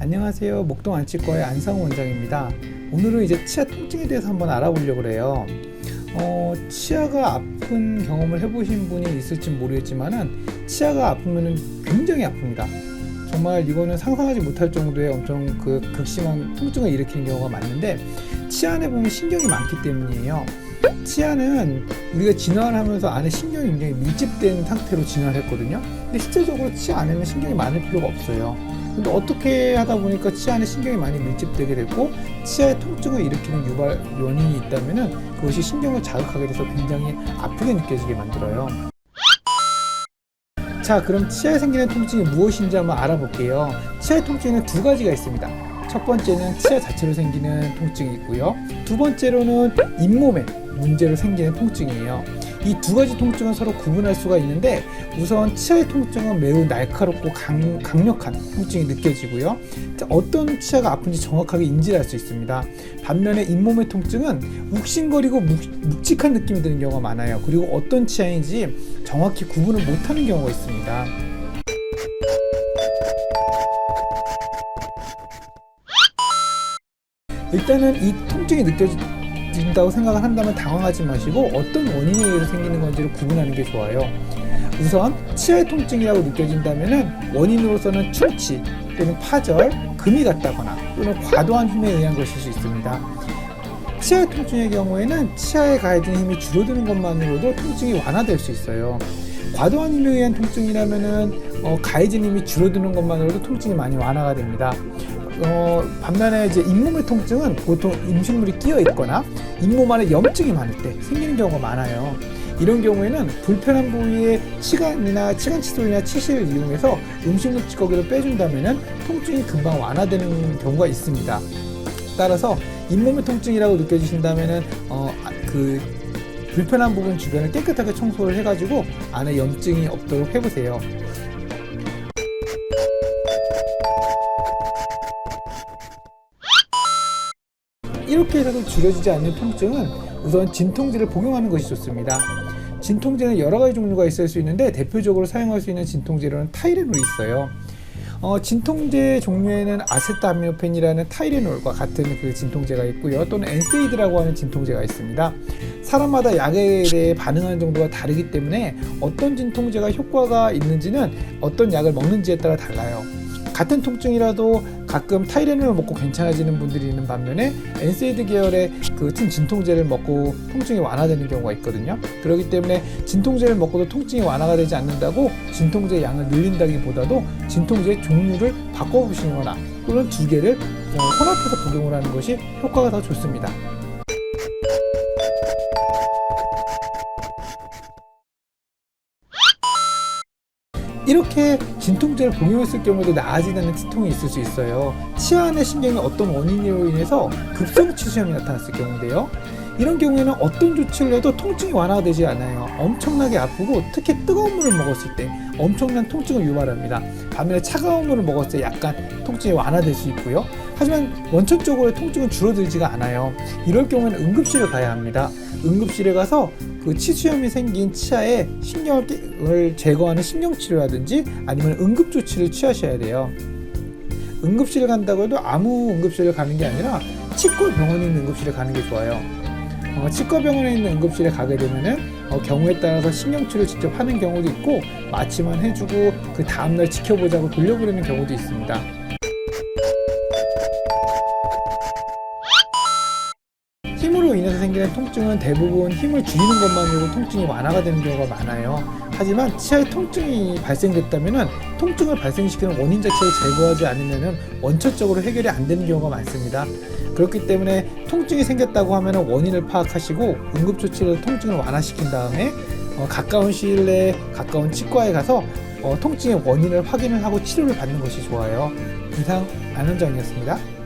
안녕하세요. 목동 안치과의 안상호 원장입니다. 오늘은 이제 치아 통증에 대해서 한번 알아보려고 그래요. 어, 치아가 아픈 경험을 해보신 분이 있을지 모르겠지만은 치아가 아프면은 굉장히 아픕니다. 정말 이거는 상상하지 못할 정도의 엄청 그 극심한 통증을 일으키는 경우가 많은데 치아 안에 보면 신경이 많기 때문이에요. 치아는 우리가 진화를 하면서 안에 신경이 굉장히 밀집된 상태로 진화를 했거든요. 근데 실제적으로 치아 안에는 신경이 많을 필요가 없어요. 근데 어떻게 하다 보니까 치아 안에 신경이 많이 밀집되게 되고 치아에 통증을 일으키는 유발 원인이 있다면은 그것이 신경을 자극하게 돼서 굉장히 아프게 느껴지게 만들어요. 자, 그럼 치아에 생기는 통증이 무엇인지 한번 알아볼게요. 치아의 통증에는 두 가지가 있습니다. 첫 번째는 치아 자체로 생기는 통증이 있고요. 두 번째로는 잇몸에 문제로 생기는 통증이에요. 이 두 가지 통증은 서로 구분할 수가 있는데 우선 치아의 통증은 매우 날카롭고 강, 강력한 통증이 느껴지고요. 자, 어떤 치아가 아픈지 정확하게 인지할 수 있습니다. 반면에 잇몸의 통증은 욱신거리고 묵, 묵직한 느낌이 드는 경우가 많아요. 그리고 어떤 치아인지 정확히 구분을 못하는 경우가 있습니다. 일단은 이 통증이 느껴 진다고 생각을 한다면 당황하지 마시고 어떤 원인에 의해서 생기는 건지를 구분하는 게 좋아요. 우선 치아의 통증이라고 느껴진다면 원인으로서는 충치 또는 파절, 금이 갔다거나 또는 과도한 힘에 의한 것일 수 있습니다. 치아의 통증의 경우에는 치아에 가해진 힘이 줄어드는 것만으로도 통증이 완화될 수 있어요. 과도한 힘에 의한 통증이라면은 어, 가해진 힘이 줄어드는 것만으로도 통증이 많이 완화가 됩니다. 어, 반면에 이제 잇몸의 통증은 보통 음식물이 끼어 있거나 잇몸 안에 염증이 많을 때 생기는 경우가 많아요. 이런 경우에는 불편한 부위에 치간이나 치간 칫솔이나 치실을 이용해서 음식물 찌꺼기를 빼준다면은 통증이 금방 완화되는 경우가 있습니다. 따라서 잇몸의 통증이라고 느껴지신다면은 어, 아, 그 불편한 부분 주변을 깨끗하게 청소를 해가지고 안에 염증이 없도록 해보세요. 이렇게 해서도 줄여지지 않는 통증은 우선 진통제를 복용하는 것이 좋습니다. 진통제는 여러 가지 종류가 있을 수 있는데 대표적으로 사용할 수 있는 진통제로는 타이레놀이 있어요. 어, 진통제 종류에는 아세트아미노펜이라는 타이레놀과 같은 그 진통제가 있고요. 또는 엔세이드라고 하는 진통제가 있습니다. 사람마다 약에 대해 반응하는 정도가 다르기 때문에 어떤 진통제가 효과가 있는지는 어떤 약을 먹는지에 따라 달라요. 같은 통증이라도 가끔 타이레놀을 먹고 괜찮아지는 분들이 있는 반면에 엔세이드 계열의 그 튼 진통제를 먹고 통증이 완화되는 경우가 있거든요. 그렇기 때문에 진통제를 먹고도 통증이 완화가 되지 않는다고 진통제 양을 늘린다기보다도 진통제 종류를 바꿔보시거나 또는 두 개를 어, 혼합해서 복용을 하는 것이 효과가 더 좋습니다. 이렇게 진통제를 복용했을 경우에도 나아지지 않는 치통이 있을 수 있어요. 치아 안의 신경이 어떤 원인으로 인해서 급성 치수염이 나타났을 경우인데요. 이런 경우에는 어떤 조치를 해도 통증이 완화되지 않아요. 엄청나게 아프고 특히 뜨거운 물을 먹었을 때 엄청난 통증을 유발합니다. 반면에 차가운 물을 먹었을 때 약간 통증이 완화될 수 있고요. 하지만 원천적으로 통증은 줄어들지가 않아요. 이럴 경우에는 응급실을 가야 합니다. 응급실에 가서 그 치수염이 생긴 치아에 신경을 제거하는 신경치료라든지 아니면 응급조치를 취하셔야 돼요. 응급실을 간다고 해도 아무 응급실을 가는 게 아니라 치과 병원에 있는 응급실에 가는 게 좋아요. 어, 치과 병원에 있는 응급실에 가게 되면은 어, 경우에 따라서 신경치료 직접 하는 경우도 있고 마취만 해주고 그 다음날 지켜보자고 돌려보내는 경우도 있습니다. 생기는 통증은 대부분 힘을 줄이는 것만으로도 통증이 완화가 되는 경우가 많아요. 하지만 치아에 통증이 발생됐다면 통증을 발생시키는 원인 자체를 제거하지 않으면 원천적으로 해결이 안 되는 경우가 많습니다. 그렇기 때문에 통증이 생겼다고 하면 원인을 파악하시고 응급조치로 통증을 완화시킨 다음에 어, 가까운 시일 내에 가까운 치과에 가서 어, 통증의 원인을 확인을 하고 치료를 받는 것이 좋아요. 이상 안원장이었습니다.